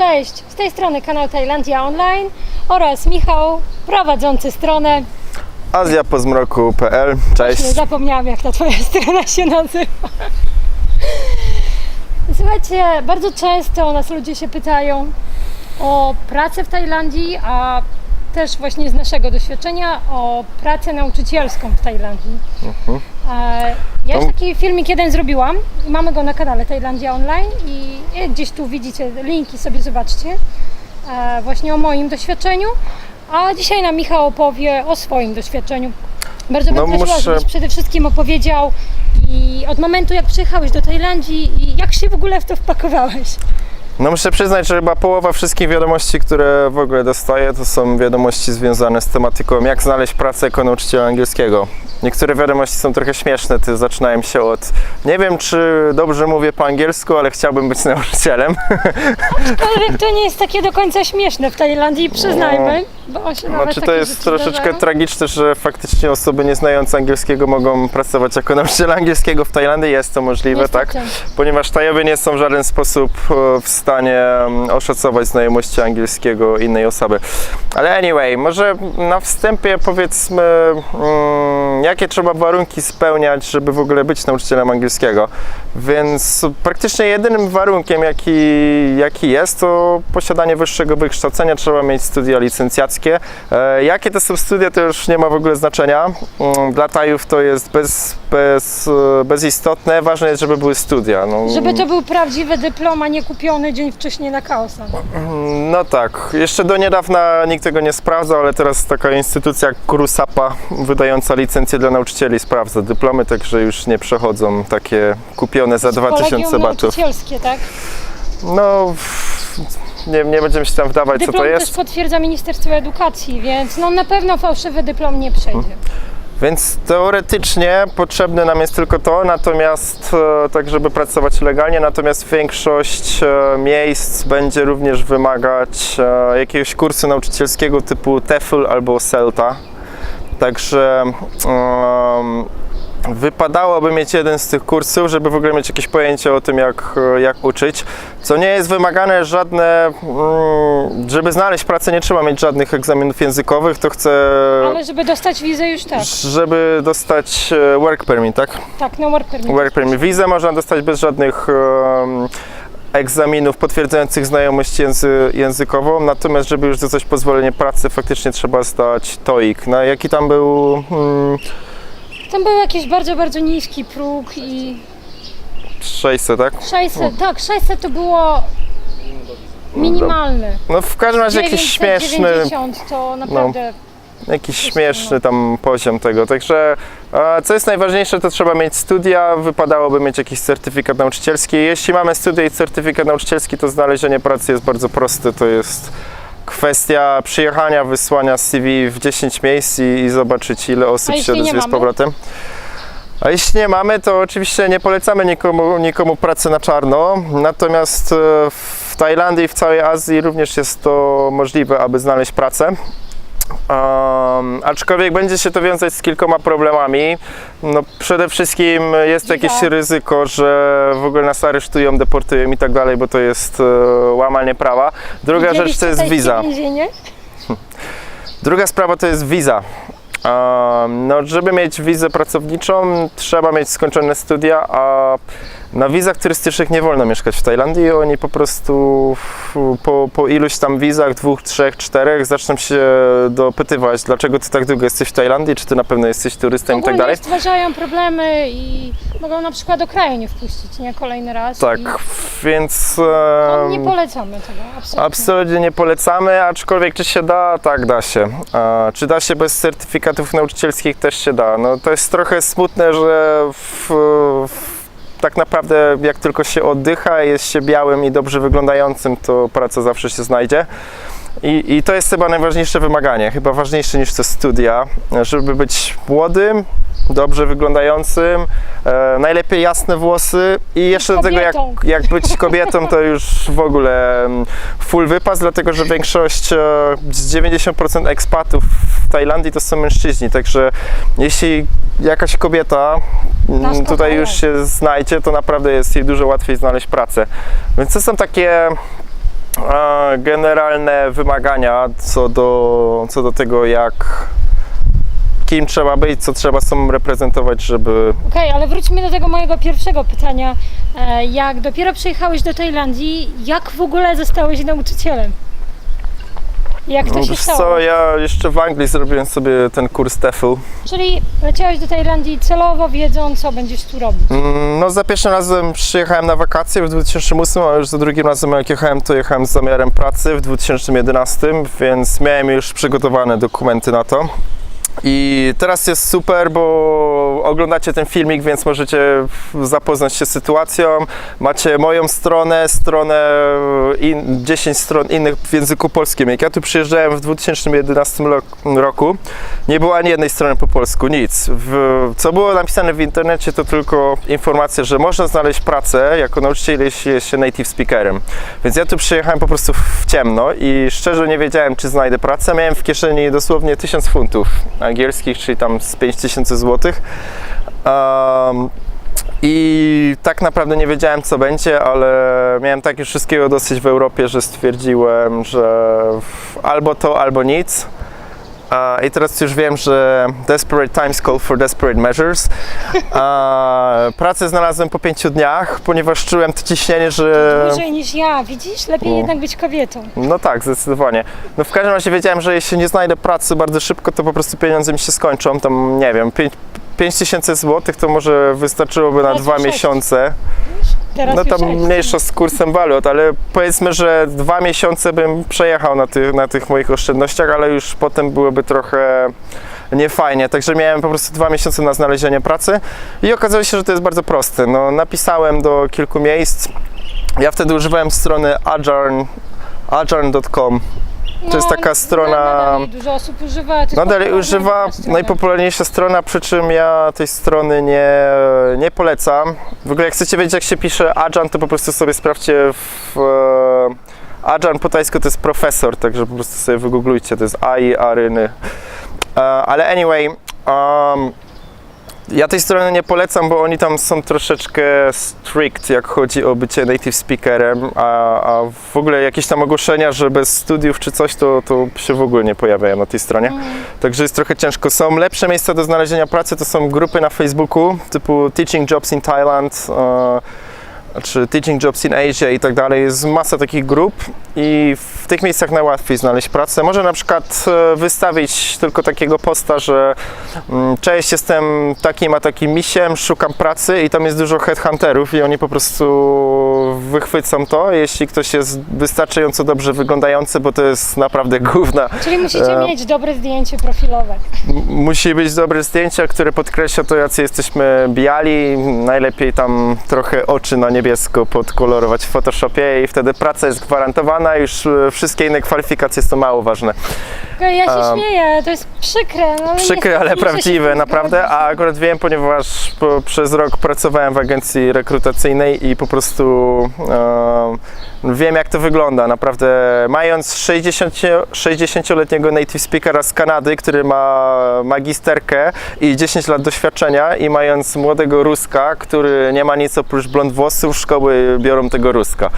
Cześć, z tej strony kanał Tajlandia Online oraz Michał, prowadzący stronę. azjapozmroku.pl. Cześć. Zapomniałam, jak ta twoja strona się nazywa. Słuchajcie, bardzo często nas ludzie się pytają o pracę w Tajlandii, a też właśnie z naszego doświadczenia o pracę nauczycielską w Tajlandii. E, Ja już taki filmik jeden zrobiłam i mamy go na kanale Tajlandia Online i e, gdzieś tu widzicie linki, sobie zobaczcie e, właśnie o moim doświadczeniu. A dzisiaj nam Michał opowie o swoim doświadczeniu. Bardzo bym No prosiła, muszę- żebyś przede wszystkim opowiedział i od momentu jak przyjechałeś do Tajlandii i jak się w ogóle w to wpakowałeś. No muszę przyznać, że chyba połowa wszystkich wiadomości, które w ogóle dostaję, to są wiadomości związane z tematyką jak znaleźć pracę jako nauczyciela angielskiego. Niektóre wiadomości są trochę śmieszne, ty zaczynają się od nie wiem czy dobrze mówię po angielsku, ale chciałbym być nauczycielem. Ale to nie jest takie do końca śmieszne w Tajlandii, przyznajmy, bo się Znaczy to jest troszeczkę zdarzają. tragiczne, że faktycznie osoby nie znające angielskiego mogą pracować jako nauczyciele angielskiego w Tajlandii. Jest to możliwe, tak? Niestety. Ponieważ Tajowie nie są w żaden sposób e, w stanie mm, oszacować znajomości angielskiego innej osoby. Ale anyway, może na wstępie powiedzmy, mm, jakie trzeba warunki spełniać, żeby w ogóle być nauczycielem angielskiego. Więc praktycznie jedynym warunkiem, jaki, jaki jest, to posiadanie wyższego wykształcenia. Trzeba mieć studia licencjackie. E, jakie to są studia, to już nie ma w ogóle znaczenia. Mm, Dla Tajów to jest bez, bez, e, bezistotne. Ważne jest, żeby były studia. No, Żeby to był prawdziwy dyplom, a nie kupiony dzień wcześniej na kaosa. no tak, jeszcze do niedawna nikt tego nie sprawdzał, ale teraz taka instytucja jak Kurusapa wydająca licencję dla nauczycieli sprawdza dyplomy, także już nie przechodzą takie kupione za 2000 Kolegium batów. nauczycielskie, tak? No, nie, nie będziemy się tam wdawać, co Dyplom to też jest. potwierdza Ministerstwo Edukacji, więc no na pewno fałszywy dyplom nie przejdzie. Więc teoretycznie potrzebne nam jest tylko to, natomiast e, tak, żeby pracować legalnie, natomiast większość e, miejsc będzie również wymagać e, jakiegoś kursu nauczycielskiego typu TEFL albo CELTA. Także em, wypadałoby mieć jeden z tych kursów, żeby w ogóle mieć jakieś pojęcie o tym, jak, e, jak uczyć. Co nie jest wymagane żadne, mm, żeby znaleźć pracę nie trzeba mieć żadnych egzaminów językowych, to chcę Ale żeby dostać wizę już tak. żeby dostać e, work permit, tak? Tak, no work permit. Work permit. Wizę można dostać bez żadnych em, egzaminów potwierdzających znajomość języ, językową, natomiast żeby już dostać pozwolenie pracy, faktycznie trzeba zdać TOEIC. No jaki tam był mm, Tam był jakiś bardzo, bardzo niski próg i 600, tak? 600, tak, 600 to było minimalne. No w każdym razie jakiś śmieszny, 990 to naprawdę jakiś śmieszny tam poziom tego. Także e, co jest najważniejsze, to trzeba mieć studia, wypadałoby mieć jakiś certyfikat nauczycielski. Jeśli mamy studia i certyfikat nauczycielski, to znalezienie pracy jest bardzo proste. To jest kwestia przyjechania, wysłania CV w 10 miejsc i, i zobaczyć ile osób się odezwie z powrotem. A jeśli nie mamy, to oczywiście nie polecamy nikomu, nikomu pracy na czarno. Natomiast e, w Tajlandii i w całej Azji również jest to możliwe, aby znaleźć pracę. Um, aczkolwiek będzie się to wiązać z kilkoma problemami. No, przede wszystkim jest jakieś ryzyko, że w ogóle nas aresztują, deportują i tak dalej, bo to jest e, łamanie prawa. Druga rzecz to jest wiza. Więzienie? Druga sprawa to jest wiza. Um, no, żeby mieć wizę pracowniczą, trzeba mieć skończone studia, a na wizach turystycznych nie wolno mieszkać w Tajlandii. Oni po prostu po, po iluś tam wizach, dwóch, trzech, czterech, zaczną się dopytywać, dlaczego ty tak długo jesteś w Tajlandii, czy ty na pewno jesteś turystą i tak dalej. stwarzają problemy i mogą na przykład do kraju nie wpuścić, nie? Kolejny raz. Tak, I więc. no, nie polecamy tego, absolutnie. Absolutnie nie polecamy, aczkolwiek czy się da? Tak, da się. A, czy da się bez certyfikatów nauczycielskich? Też się da. No, to jest trochę smutne, że w, w, tak naprawdę jak tylko się oddycha, jest się białym i dobrze wyglądającym, to praca zawsze się znajdzie. I, I to jest chyba najważniejsze wymaganie, chyba ważniejsze niż te studia, żeby być młodym, dobrze wyglądającym, e, najlepiej jasne włosy i jeszcze do tego jak, kobietą. jak być kobietą to już w ogóle mm, full wypas, dlatego że większość, e, z 90% ekspatów w Tajlandii to są mężczyźni, także jeśli jakaś kobieta mm, tutaj już się znajdzie, to naprawdę jest jej dużo łatwiej znaleźć pracę. Więc to są takie e, generalne wymagania co do, co do tego, jak kim trzeba być, co trzeba sobą reprezentować, żeby Okej, ale wróćmy do tego mojego pierwszego pytania. E, Jak dopiero przyjechałeś do Tajlandii, jak w ogóle zostałeś nauczycielem? Jak to No, się wiesz stało? co, ja jeszcze w Anglii zrobiłem sobie ten kurs TEFL. Czyli leciałeś do Tajlandii celowo, wiedząc, co będziesz tu robić. Mm, No za pierwszym razem przyjechałem na wakacje w 2008, a już za drugim razem jak jechałem, to jechałem z zamiarem pracy w 2011, więc miałem już przygotowane dokumenty na to. I teraz jest super, bo oglądacie ten filmik, więc możecie zapoznać się z sytuacją. Macie moją stronę, stronę in, 10 stron innych w języku polskim. Jak ja tu przyjeżdżałem w 2011 lo- roku, nie było ani jednej strony po polsku, nic. W, co było napisane w internecie, to tylko informacja, że można znaleźć pracę jako nauczyciel, jeśli jest się native speakerem. Więc ja tu przyjechałem po prostu w ciemno i szczerze nie wiedziałem, czy znajdę pracę. Miałem w kieszeni dosłownie 1000 funtów angielskich, czyli tam z 5000 złotych. Um, i tak naprawdę nie wiedziałem, co będzie, ale miałem tak już wszystkiego dosyć w Europie, że stwierdziłem, że albo to, albo nic. I teraz już wiem, że desperate times call for desperate measures. Pracę znalazłem po pięciu dniach, ponieważ czułem to ciśnienie, że... Dłużej niż ja, widzisz? Lepiej No. jednak być kobietą. No tak, zdecydowanie. No w każdym razie wiedziałem, że jeśli nie znajdę pracy bardzo szybko, to po prostu pieniądze mi się skończą. Tam, nie wiem, 5 tysięcy złotych to może wystarczyłoby na dwa miesiące. Teraz No sześć. mniejsza z kursem walut, ale powiedzmy, że dwa miesiące bym przejechał na, tych na tych moich oszczędnościach, ale już potem byłoby trochę niefajnie. Także miałem po prostu dwa miesiące na znalezienie pracy i okazało się, że to jest bardzo proste. No, napisałem do kilku miejsc. Ja wtedy używałem strony ajarn, ajarn.com. to jest taka strona- Nadal jej dużo osób używa. to jest Nadal popularna używa strona. najpopularniejsza strona, przy czym ja tej strony nie, nie polecam. W ogóle jak chcecie wiedzieć jak się pisze Ajan, to po prostu sobie sprawdźcie w e, Ajan po tajsku to jest profesor, także po prostu sobie wygooglujcie, to jest AI, Aryny. E, ale anyway, um, ja tej strony nie polecam, bo oni tam są troszeczkę strict, jak chodzi o bycie native speakerem, a, a w ogóle jakieś tam ogłoszenia, że bez studiów czy coś, to, to się w ogóle nie pojawiają na tej stronie. Także jest trochę ciężko. Są lepsze miejsca do znalezienia pracy, to są grupy na Facebooku, typu Teaching Jobs in Thailand, e, czy Teaching Jobs in Asia i tak dalej. Jest masa takich grup i w tych miejscach najłatwiej znaleźć pracę. Może na przykład e, wystawić tylko takiego posta, że mm, cześć, jestem takim a takim misiem, szukam pracy i tam jest dużo headhunterów i oni po prostu wychwycą to, jeśli ktoś jest wystarczająco dobrze wyglądający, bo to jest naprawdę główna Czyli musicie E, mieć dobre zdjęcie profilowe. Musi być dobre zdjęcia, które podkreśla to, jacy jesteśmy biali. Najlepiej tam trochę oczy na niebiesko podkolorować w Photoshopie i wtedy praca jest gwarantowana, już e, wszystkie inne kwalifikacje są mało ważne. Ja się śmieję, to jest przykre. No, niestety ale muszę się z prawdziwe, tym naprawdę. zgodzić. A akurat wiem, ponieważ po, przez rok pracowałem w agencji rekrutacyjnej i po prostu e, wiem, jak to wygląda. Naprawdę, mając 60, 60-letniego native speakera z Kanady, który ma magisterkę i 10 lat doświadczenia, i mając młodego Ruska, który nie ma nic oprócz blond włosów, szkoły biorą tego Ruska.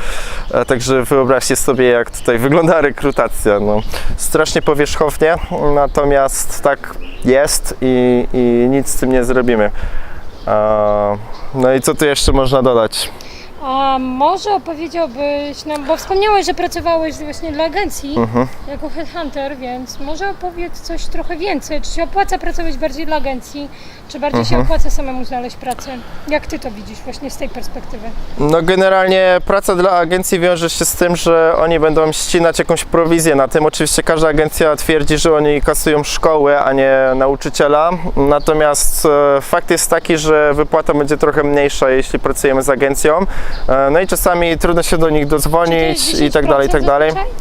E, Także wyobraźcie sobie, jak tutaj wygląda rekrutacja. No, strasznie natomiast tak jest i, i nic z tym nie zrobimy. E, No i co tu jeszcze można dodać? A może opowiedziałbyś nam, bo wspomniałeś, że pracowałeś właśnie dla agencji Mhm. jako headhunter, więc może opowiedz coś trochę więcej. Czy się opłaca pracować bardziej dla agencji, czy bardziej się Mhm. opłaca samemu znaleźć pracę? Jak ty to widzisz właśnie z tej perspektywy? No generalnie praca dla agencji wiąże się z tym, że oni będą ścinać jakąś prowizję na tym. Oczywiście każda agencja twierdzi, że oni kasują szkołę, a nie nauczyciela. Natomiast e, fakt jest taki, że wypłata będzie trochę mniejsza, jeśli pracujemy z agencją. E, No i czasami trudno się do nich Czy to dodzwonić i tak dalej, i tak 10% dalej. zazwyczaj?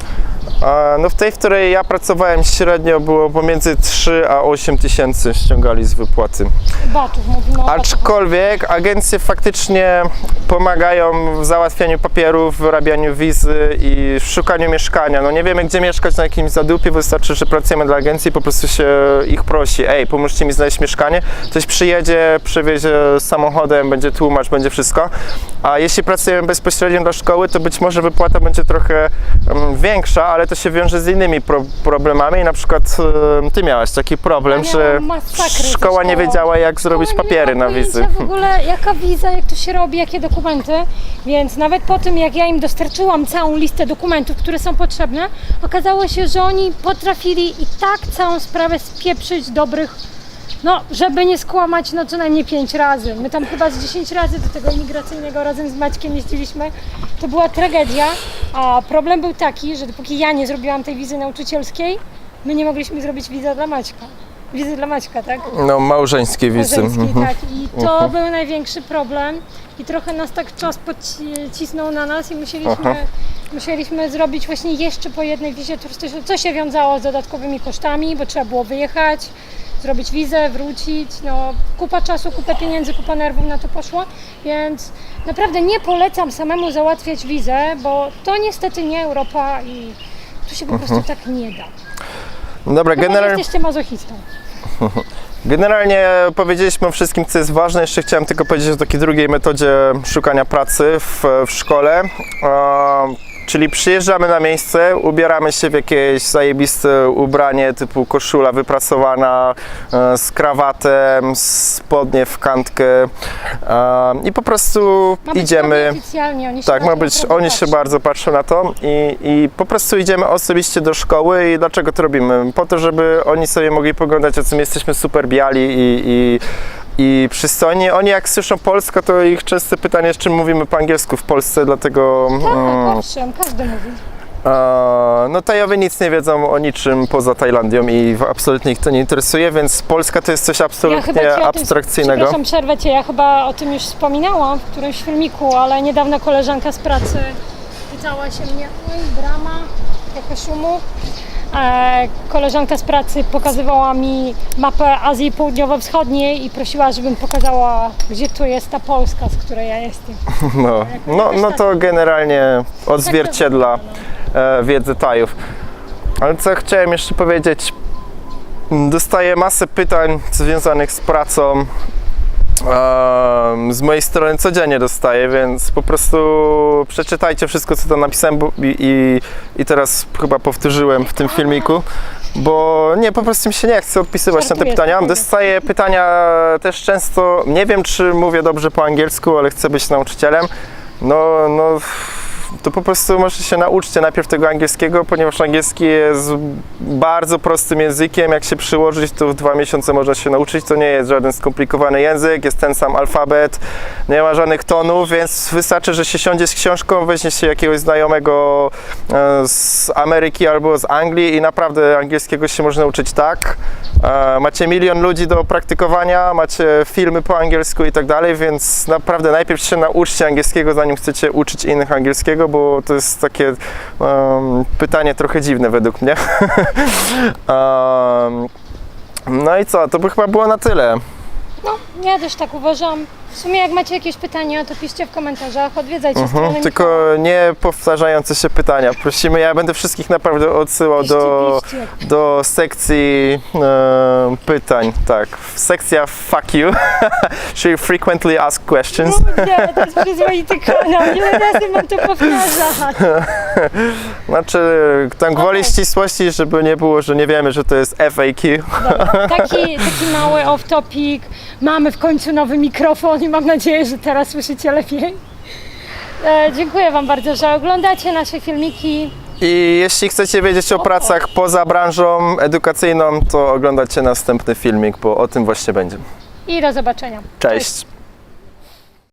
No w tej, w której ja pracowałem średnio było pomiędzy 3 a 8 tysięcy ściągali z wypłaty. Batów, mówimy o. Aczkolwiek agencje faktycznie pomagają w załatwianiu papierów, wyrabianiu wizy i w szukaniu mieszkania. No nie wiemy gdzie mieszkać na jakimś zadupie, wystarczy, że pracujemy dla agencji i po prostu się ich prosi, ej, pomóżcie mi znaleźć mieszkanie. Ktoś przyjedzie, przewiezie samochodem, będzie tłumacz, będzie wszystko. A jeśli pracujemy bezpośrednio dla szkoły, to być może wypłata będzie trochę mm, większa, ale to się wiąże z innymi pro problemami. Na przykład em, ty miałaś taki problem, Ja że szkoła nie wiedziała jak zrobić Szkoła papiery na wizy. w ogóle jaka wiza, jak to się robi, jakie dokumenty, więc nawet po tym jak ja im dostarczyłam całą listę dokumentów, które są potrzebne, okazało się, że oni potrafili i tak całą sprawę spieprzyć dobrych, no żeby nie skłamać, no co najmniej pięć razy. My tam chyba z 10 razy do tego imigracyjnego razem z Maćkiem jeździliśmy. To była tragedia, a problem był taki, że dopóki ja nie zrobiłam tej wizy nauczycielskiej, my nie mogliśmy zrobić wizy dla Maćka. Wizy dla Maćka, tak? No, małżeńskie wizy. Małżeńskiej, Mhm. tak. I to był największy problem. I trochę nas tak czas pocisnął na nas i musieliśmy, Aha. musieliśmy zrobić właśnie jeszcze po jednej wizie turystycznej, co się wiązało z dodatkowymi kosztami, bo trzeba było wyjechać, zrobić wizę, wrócić. No, kupa czasu, kupa pieniędzy, kupa nerwów na to poszło, więc naprawdę nie polecam samemu załatwiać wizę, bo to niestety nie Europa i tu się po Mhm. prostu tak nie da. Dobra, Chyba, że general, jesteście mazochistą. generalnie powiedzieliśmy o wszystkim, co jest ważne. Jeszcze chciałem tylko powiedzieć o takiej drugiej metodzie szukania pracy w, w szkole. E, Czyli przyjeżdżamy na miejsce, ubieramy się w jakieś zajebiste ubranie typu koszula wyprasowana e, z krawatem, spodnie w kantkę e, i po prostu Ma być idziemy. oni się Tak, ma być, oni się bardzo patrzą na to i, i po prostu idziemy osobiście do szkoły i dlaczego to robimy? Po to, żeby oni sobie mogli poglądać, o czym jesteśmy super biali i, i, i przystojni. Oni jak słyszą Polska, to ich częste pytanie jest, czym mówimy po angielsku w Polsce, dlatego Tak, mm, owszem, każdy mówi. no Tajowie nic nie wiedzą o niczym poza Tajlandią i absolutnie ich to nie interesuje, więc Polska to jest coś Ja absolutnie chyba ci o tym, abstrakcyjnego. przepraszam, przerwę cię, ja chyba o tym już wspominałam w którymś filmiku, ale niedawno koleżanka z pracy pytała się mnie, oj brama, trochę szumu. E, koleżanka z pracy pokazywała mi mapę Azji Południowo-Wschodniej i prosiła, żebym pokazała, gdzie tu jest ta Polska, z której ja jestem. No, no, no to generalnie odzwierciedla e, wiedzę Tajów. Ale co chciałem jeszcze powiedzieć, dostaję masę pytań związanych z pracą. Z mojej strony codziennie dostaję, więc po prostu przeczytajcie wszystko, co tam napisałem i, i, i teraz chyba powtórzyłem w tym filmiku, bo nie, po prostu mi się nie chce odpisywać na te pytania. Dostaję pytania też często, nie wiem czy mówię dobrze po angielsku, ale chcę być nauczycielem. No, no, to po prostu może się nauczcie najpierw tego angielskiego, ponieważ angielski jest bardzo prostym językiem. Jak się przyłożyć, to w dwa miesiące można się nauczyć. To nie jest żaden skomplikowany język, jest ten sam alfabet, nie ma żadnych tonów, więc wystarczy, że się siądzie z książką, weźmie się jakiegoś znajomego e, z Ameryki albo z Anglii i naprawdę angielskiego się można nauczyć tak. E, Macie milion ludzi do praktykowania, macie filmy po angielsku i tak dalej, więc naprawdę najpierw się nauczcie angielskiego, zanim chcecie uczyć innych angielskiego, bo to jest takie em, pytanie trochę dziwne według mnie. Em, no i co, to by chyba było na tyle. No, ja też tak uważam. W sumie jak macie jakieś pytania, to piszcie w komentarzach, odwiedzajcie stronę Mhm, tylko nie powtarzające się pytania. Prosimy, ja będę wszystkich naprawdę odsyłał Piszcie, do, piszcie. do sekcji e, pytań. Tak, sekcja fuck you, czyli frequently asked questions. Kurde, to jest przyzwoity kanał, ile razy mam to powtarzać. Znaczy, tam gwoli ścisłości, żeby nie było, że nie wiemy, że to jest FAQ. Dobra, taki, taki mały off-topic. Mamy w końcu nowy mikrofon i mam nadzieję, że teraz słyszycie lepiej. E, dziękuję Wam bardzo, że oglądacie nasze filmiki. I jeśli chcecie wiedzieć o pracach poza branżą edukacyjną, to oglądacie następny filmik, bo o tym właśnie będzie. I do zobaczenia. Cześć.